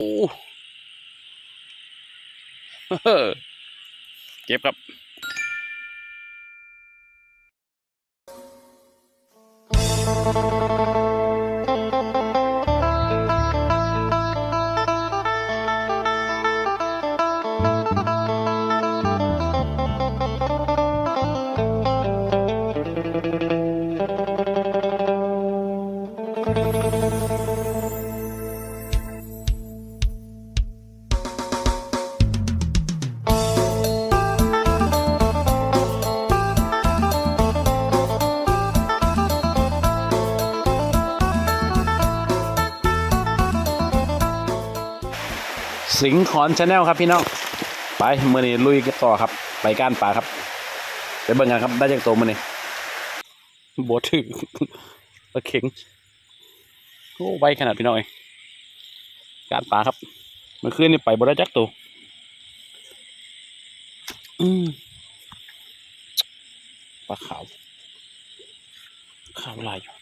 โอ้เฮ้อเก็บครับ สิงห์ขอนชาแนลครับพี่น้องไปเมื่อนี้ลุยกันต่อครับ ไปก้านป่าครับไปเบิ่งกันครับได้จากตัวมื่อนี้บดถึงปลาเข็งโอ้ไวขนาดพี่น้องเองก้านป่าครับเมื่อคืนนี่ไปบดได้จักตัวปลาขาวขาวลายอยู่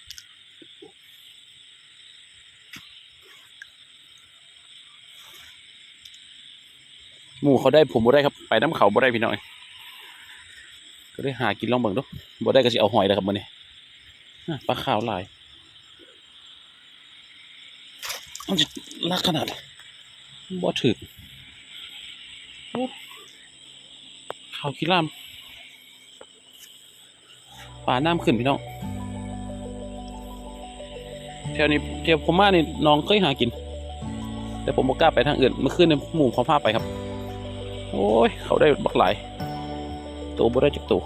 หมูเขาได้ผมบ่ได้ครับ ไปน้ำเขาบ่ได้พี่น้อย ก็ได้หากินลองเบิ่งดูบ่ได้ก็สิเอาหอยแล้วครับมื้อนี้อ่ปลาขาวหลายมันจะลักขนาดบ่ถึกโอ้ขาวขี้ล่ามป่าน้ำขึ้นพี่น้องแถวนี้แถวผมมานี่น้องเคยหากิน แต่ผมบ่กล้าไปทางอื่นเมื่อคืนเนี่หมู่เขาพาไปครับ โอ้ย เขาได้บักหลาย ตัวบ่ได้จักตัว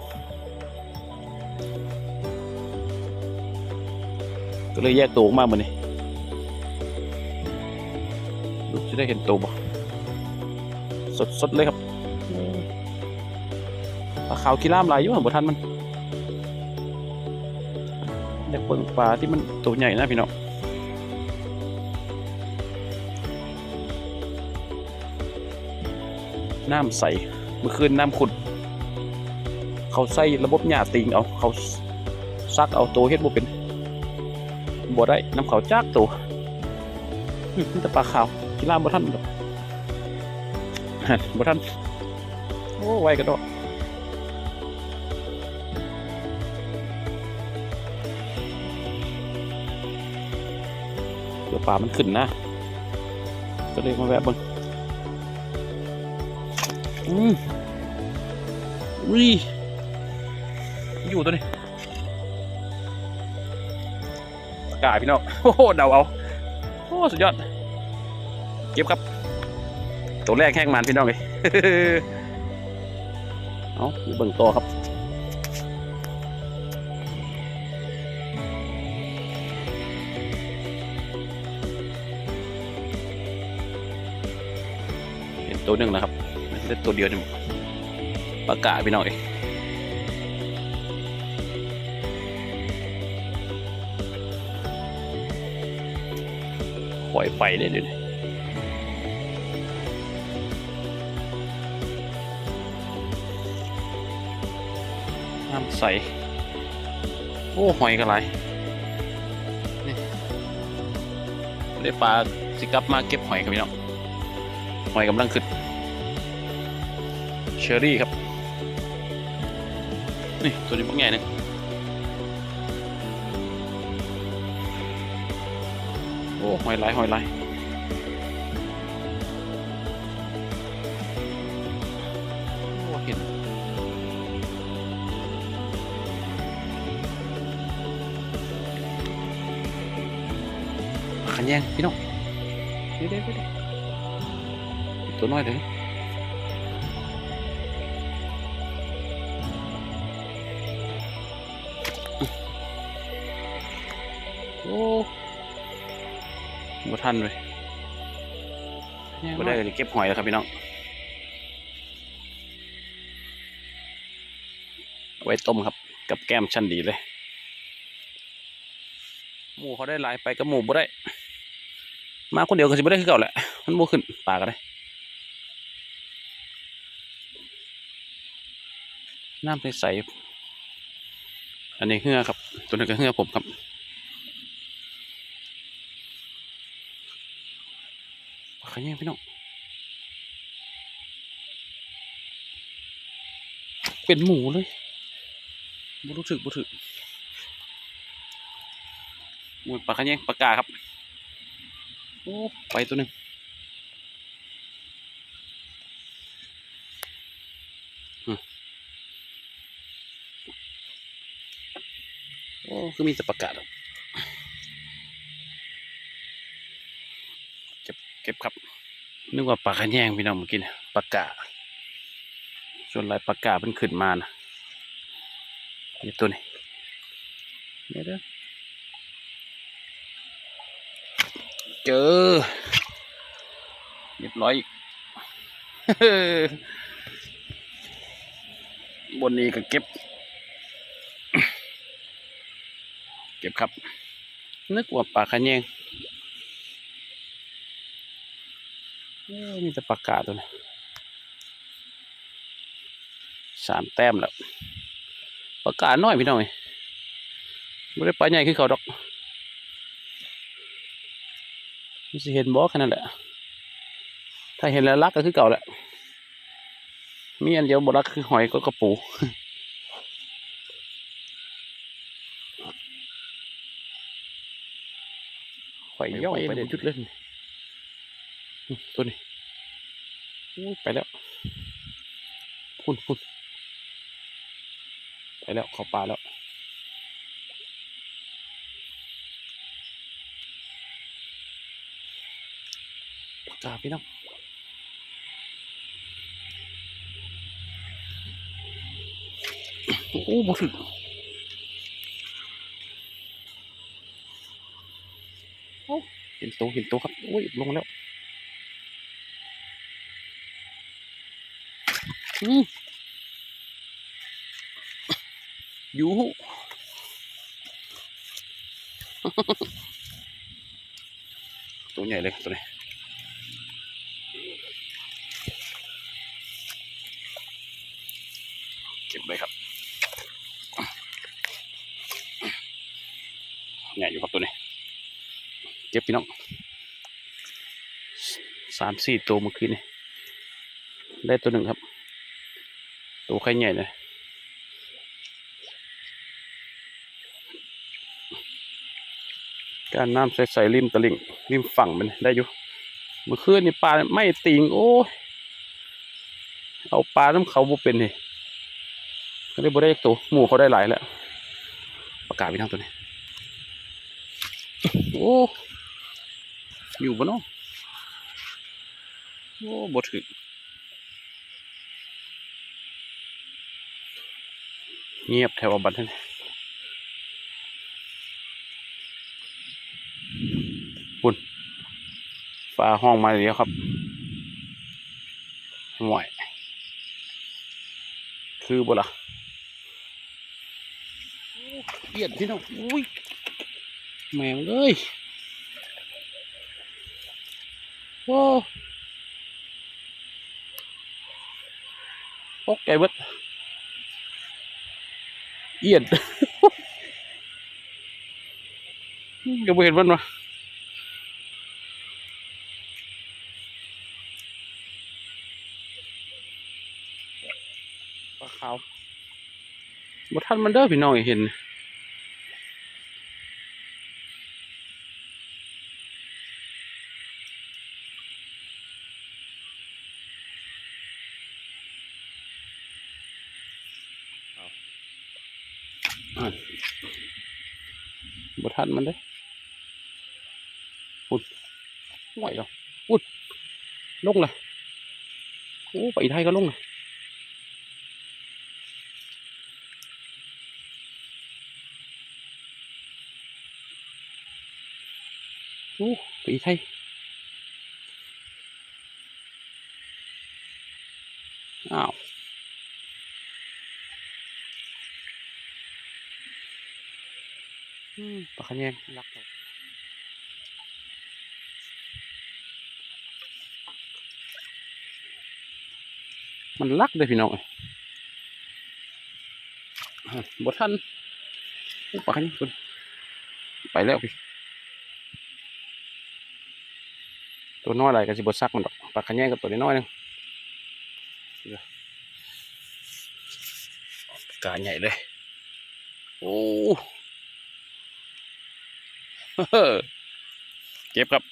ก็เลยแยกตัวออกมาเหมือนนี้ลูกจะได้เห็นตัวบ่สดสดเลยครับปลาขาวกีร่ามหลายอยู่หันบ่ทันมันอยากเบิ่งปลาที่มันตัวใหญ่นะพี่น้อง น้ำใส เมื่อคืนน้ำขุด เขาใส่ระบบหญ้าติงเอา เขาซักเอาตัวเฮ็ดบ่เป็นบ่ได้น้ำเขาจากตัวหึมีแต่ปลาขาวกีฬาบ่ทันดอกหั่นบ่ทันโอ้ไวกระโดดเดี๋ยวปลามันขึ้นนะ ก็เลยมาแวะบิ่ง อืมวิอยู่ตัวนี้ปากกาพี่น้องโอ้โหเดาเอาโอ้สุดยอด เก็บครับ ตัวแรกแห้งมันพี่น้องเลยเอาอยู่เบิ่งตัวครับเห็นตัวหนึ่งแล้วครับ เล่นตัวเดียวนี่ปากกาพี่น้อยปล่อยไปเลยเดี๋ยวนี้น้ำใส โอ้หอยกันไรนี่ได้ปลาสิกลับมาเก็บหอยครับพี่น้องหอยกำลังขึ้น เชอรี่ครับ นี่ตัวนี้พวกใหญ่นะโอ้หอยลายหอยลายโอ้เห็นขันแยงพี่น้องเดี๋ยวเดี๋ยวเดี๋ยวตัวน้อยเลย โอ้บ่ทันเลยบ่ได้เลยเก็บหอยแล้วครับพี่น้องเอาไว้ต้มครับ กับแก้มชั้นดีเลย หมูเขาได้หลายไปกับหมูบ่ได้ มาคนเดียวก็สิบ่ได้คือเก่าแหละมันบ่ขึ้นปลาก็ได้น้ำใสๆอันนี้เหือครับ ตัวนี้ก็เหือผมครับ ขยังพี่น้องเป็นหมูเลยบ่รู้สึกบ่ถึกโอ้ยปลาขยังปลากาครับโอ้ไปตัวหนึ่งอืมโอ้คือมีแต่ปลากาดเก็บ เก็บครับนึกว่าปลาขะแยงพี่น้องเมื่อกี้นะปลากาส่วนลายปลากาเป็นขึ้นมานะนี่ตัวนี้เดี๋ยเด้อเจอเรียบร้อยอีกบนนี้ก็เก็บ เก็บครับ นึกว่าปลาขะแยง มีแต่ปากาตัวนี้สามแต้มแล้วปากกาน้อยพี่น้องเอ้ยไม่ได้ปลาใหญ่ขึ้นเขาดอกมันสิเห็นบ่แค่นั้นแหละ ถ้าเห็นแล้วรักก็คือเก่าแหละ มีอันเดียวบ่รักคือหอยก็กระปูหอยย่อยไปเด็ดจุดเล่น ตัวนี้ไปแล้วพุ่นพุ่นไปแล้วเข้าป่าแล้วปากกาพี่น้องโอ้บ่ถึงโอ้เห็นตัวเห็นตัวครับโอ้ยลงแล้วอืม อ ยูตัวใหญ่เลยตัวนี้เก็บเลยครับใหญ่อยู่ครับตัวนี้ เก็บพี่น้องสามสี่ตัวเมื่อกี้นี่ได้ตัวหนึ่งครับ ตัวไข่ใหญ่เลยการน้ำใสๆริมตลิ่งริมฝั่งมันได้อยู่เมื่อคืนนี่ปลาไม่ติงโอ้ยเอาปลาน้ำเขาบุเป็นนี่ก็ได้บ่ได้ตัวหมูเขาได้หลายแล้วประกาศไปทางตัวนี้โอ้อยู่บ่เนาะโอ้บ่ถึก เงียบแถวบัดนี้ฟ้าห้องมาเดียวครับห่วยคือบ่ล่ะเอียดพี่น้องอุ้ยแมงเลยโอ้ปกใจเบิด เอียดก็บเห็นมันวะปลาขาวบ่ท่านมันเด้อพี่น้องเห็น บ่ทันมันเด้อุดไหวแล้วอุดลงเลยโอ้ไปไทยก็ลงเลยโอ้ปีไทยอ้าวอืม ปลาขะแยงรักเรามันรักเลยพี่น้องเอ้ยอะบทันโอ้ปลาขะแยงตัวนี้ไปแล้วพี่ตัวน้อยอะไรก็สิบ่ซักมันดอกปลาขะแยงกับตัวน้อยๆหนึงเดี๋ยวกาใหญ่เลยโอ้ เก็บครับ